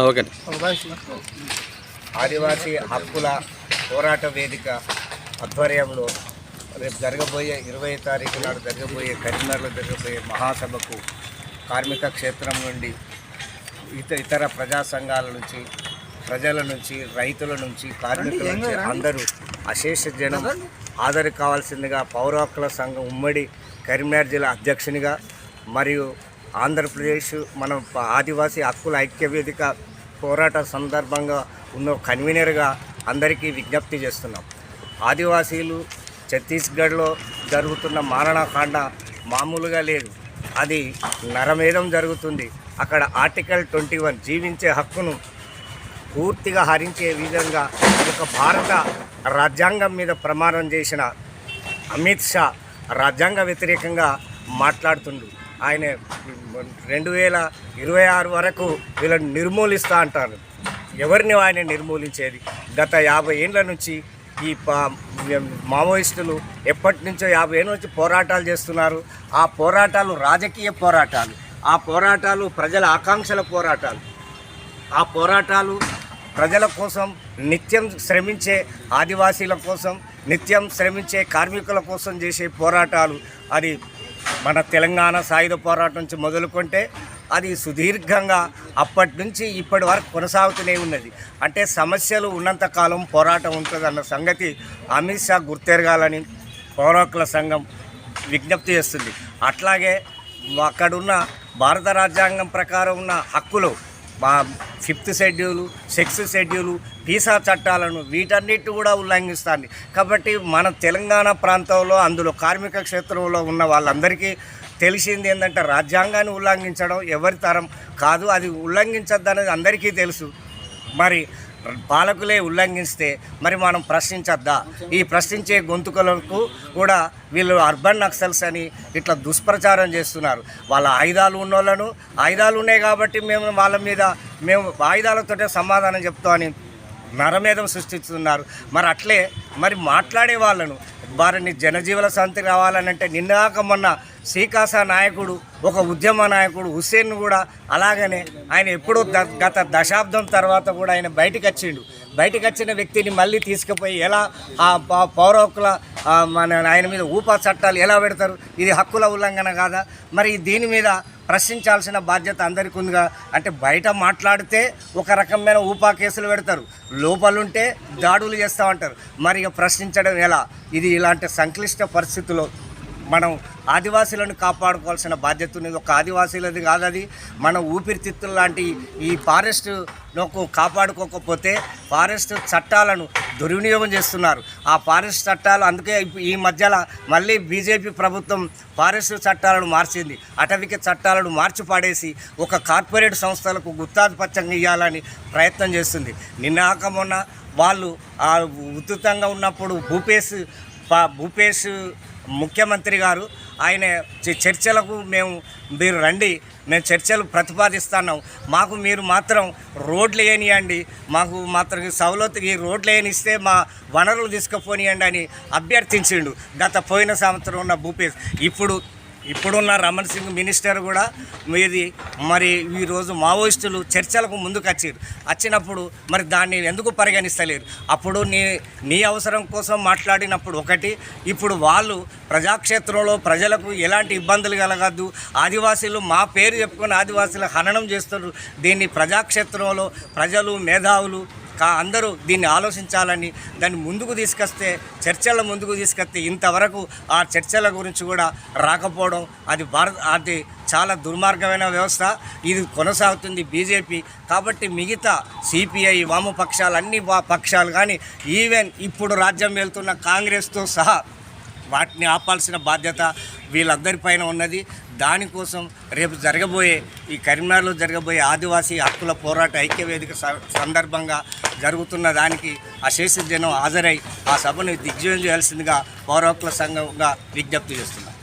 Okay. ఆదివాసీ హక్కుల పోరాట వేదిక ఆధ్వర్యంలో రేపు జరగబోయే ఇరవై తారీఖు నాడు జరగబోయే కరీంనగర్లో జరగబోయే మహాసభకు కార్మిక క్షేత్రం నుండి ఇత ఇతర ప్రజా సంఘాల నుంచి ప్రజల నుంచి రైతుల నుంచి కార్మికుల నుంచి అందరూ అశేష జనం హాజరు కావాల్సిందిగా పౌర హక్కుల సంఘం ఉమ్మడి కరీంనగర్ జిల్లా అధ్యక్షునిగా మరియు ఆంధ్రప్రదేశ్ మన ఆదివాసీ హక్కుల ఐక్య వేదిక పోరాట సందర్భంగా ఉన్న కన్వీనర్గా అందరికీ విజ్ఞప్తి చేస్తున్నాం. ఆదివాసీలు ఛత్తీస్గఢ్లో జరుగుతున్న మారణకాండ మామూలుగా లేదు. అది నరమేధం జరుగుతుంది. అక్కడ ఆర్టికల్ ట్వంటీ వన్ జీవించే హక్కును పూర్తిగా హరించే విధంగా ఒక భారత రాజ్యాంగం మీద ప్రమాణం చేసిన అమిత్ షా రాజ్యాంగ వ్యతిరేకంగా మాట్లాడుతుండు. ఆయన రెండు వేల ఇరవై ఆరు వరకు వీళ్ళని నిర్మూలిస్తా అంటారు. ఎవరిని ఆయన నిర్మూలించేది? గత యాభై ఏళ్ళ నుంచి ఈ పా- మావోయిస్టులు ఎప్పటి నుంచో యాభై ఏళ్ళ నుంచి పోరాటాలు చేస్తున్నారు. ఆ పోరాటాలు రాజకీయ పోరాటాలు. ఆ పోరాటాలు ప్రజల ఆకాంక్షల పోరాటాలు. ఆ పోరాటాలు ప్రజల కోసం నిత్యం శ్రమించే ఆదివాసీల కోసం నిత్యం శ్రమించే కార్మికుల కోసం చేసే పోరాటాలు. అది మన తెలంగాణ సాయుధ పోరాటం నుంచి మొదలుకుంటే అది సుదీర్ఘంగా అప్పటి నుంచి ఇప్పటి వరకు కొనసాగుతూనే ఉన్నది. అంటే సమస్యలు ఉన్నంతకాలం పోరాటం ఉంటుంది అన్న సంగతి అమిత్ షా గుర్తెరగాలని పౌరకుల సంఘం విజ్ఞప్తి చేస్తుంది. అట్లాగే అక్కడున్న భారత రాజ్యాంగం ప్రకారం ఉన్న హక్కులు ఫిఫ్త్ షెడ్యూలు సిక్స్త్ షెడ్యూలు వీసా చట్టాలను వీటన్నిటి కూడా ఉల్లంఘిస్తుంది. కాబట్టి మన తెలంగాణ ప్రాంతంలో అందులో కార్మిక క్షేత్రంలో ఉన్న వాళ్ళందరికీ తెలిసింది ఏంటంటే రాజ్యాంగాన్ని ఉల్లంఘించడం ఎవరి తరం కాదు అది ఉల్లంఘించద్దు అనేది అందరికీ తెలుసు. మరి పాలకులే ఉల్లంఘిస్తే మరి మనం ప్రశ్నించద్దా? ఈ ప్రశ్నించే గొంతుకలకు కూడా వీళ్ళు అర్బన్ నక్సల్స్ అని ఇట్లా దుష్ప్రచారం చేస్తున్నారు. వాళ్ళ ఆయుధాలు ఉన్నోళ్ళను ఆయుధాలు ఉన్నాయి కాబట్టి మేము వాళ్ళ మీద మేము ఆయుధాలతోటే సమాధానం చెప్తామని నరమేధం సృష్టిస్తున్నారు. మరి అట్లే మరి మాట్లాడే వాళ్ళను వారిని జనజీవన శాంతి రావాలనంటే నిన్నాక మొన్న శ్రీకాసా నాయకుడు ఒక ఉద్యమ నాయకుడు హుస్సేన్ కూడా అలాగనే ఆయన ఎప్పుడో గత దశాబ్దం తర్వాత కూడా ఆయన బయటకు వచ్చిండు బయటకు వచ్చిన వ్యక్తిని మళ్ళీ తీసుకుపోయి ఎలా ఆ ప- పౌర హక్కుల మన ఆయన మీద ఊపా చట్టాలు ఎలా పెడతారు? ఇది హక్కుల ఉల్లంఘన కాదా? మరి దీని మీద ప్రశ్నించాల్సిన బాధ్యత అందరికీ ఉందిగా. అంటే బయట మాట్లాడితే ఒక రకమైన ఊపా కేసులు పెడతారు. లోపలుంటే దాడులు చేస్తామంటారు. మరి ఇక ప్రశ్నించడం ఎలా? ఇది ఇలాంటి సంక్లిష్ట పరిస్థితుల్లో మనం ఆదివాసీలను కాపాడుకోవాల్సిన బాధ్యత ఉన్నది. ఒక ఆదివాసీలది కాదు అది. మన ఊపిరితిత్తులు లాంటి ఈ ఫారెస్ట్ నొక్కు కాపాడుకోకపోతే ఫారెస్ట్ చట్టాలను దుర్వినియోగం చేస్తున్నారు. ఆ ఫారెస్ట్ చట్టాలు అందుకే ఈ మధ్యలో మళ్ళీ బీజేపీ ప్రభుత్వం ఫారెస్ట్ చట్టాలను మార్చింది. అటవిక చట్టాలను మార్చి పాడేసి ఒక కార్పొరేట్ సంస్థలకు గుత్తాధిపత్యం ఇవ్వాలని ప్రయత్నం చేస్తుంది. నిన్నాక మొన్న వాళ్ళు ఉధృతంగా ఉన్నప్పుడు భూపేష్ భూపేష్ ముఖ్యమంత్రి గారు ఆయన చర్చలకు మేము మీరు రండి మేము చర్చలు ప్రతిపాదిస్తున్నాం. మాకు మీరు మాత్రం రోడ్లు వేయనియండి మాకు మాత్రం సవలతు ఈ రోడ్లు వేయనిస్తే మా వనరులు తీసుకుపోనియండి అని అభ్యర్థించిండు. గత పోయిన సంవత్సరం ఉన్న భూపేష్. ఇప్పుడు ఇప్పుడున్న రమణ్ సింగ్ మినిస్టర్ కూడా మీది మరి ఈరోజు మావోయిస్టులు చర్చలకు ముందుకు వచ్చారు వచ్చినప్పుడు మరి దాన్ని ఎందుకు పరిగణిస్తలేరు? అప్పుడు నీ నీ అవసరం కోసం మాట్లాడినప్పుడు ఒకటి ఇప్పుడు వాళ్ళు ప్రజాక్షేత్రంలో ప్రజలకు ఎలాంటి ఇబ్బందులు కలగద్దు. ఆదివాసీలు మా పేరు చెప్పుకొని ఆదివాసీలు హననం చేస్తున్నారు. దీన్ని ప్రజాక్షేత్రంలో ప్రజలు మేధావులు కా అందరూ దీన్ని ఆలోచించాలని దాన్ని ముందుకు తీసుకొస్తే చర్చల ముందుకు తీసుకొస్తే ఇంతవరకు ఆ చర్చల గురించి కూడా రాకపోవడం అది భారత అది చాలా దుర్మార్గమైన వ్యవస్థ. ఇది కొనసాగుతుంది బీజేపీ. కాబట్టి మిగతా సిపిఐ వామపక్షాలు అన్ని పక్షాలు కానీ ఈవెన్ ఇప్పుడు రాజ్యం వెళ్తున్న కాంగ్రెస్తో సహా వాటిని ఆపాల్సిన బాధ్యత వీళ్ళందరిపైన ఉన్నది. దానికోసం రేపు జరగబోయే ఈ కరీంనగర్లో జరగబోయే ఆదివాసీ హక్కుల పోరాట ఐక్యవేదిక సందర్భంగా జరుగుతున్న దానికి అశేష జనం హాజరై ఆ సభను దిగ్విజయం చేయాల్సిందిగా పౌర హక్కుల సంఘంగా విజ్ఞప్తి చేస్తున్నారు.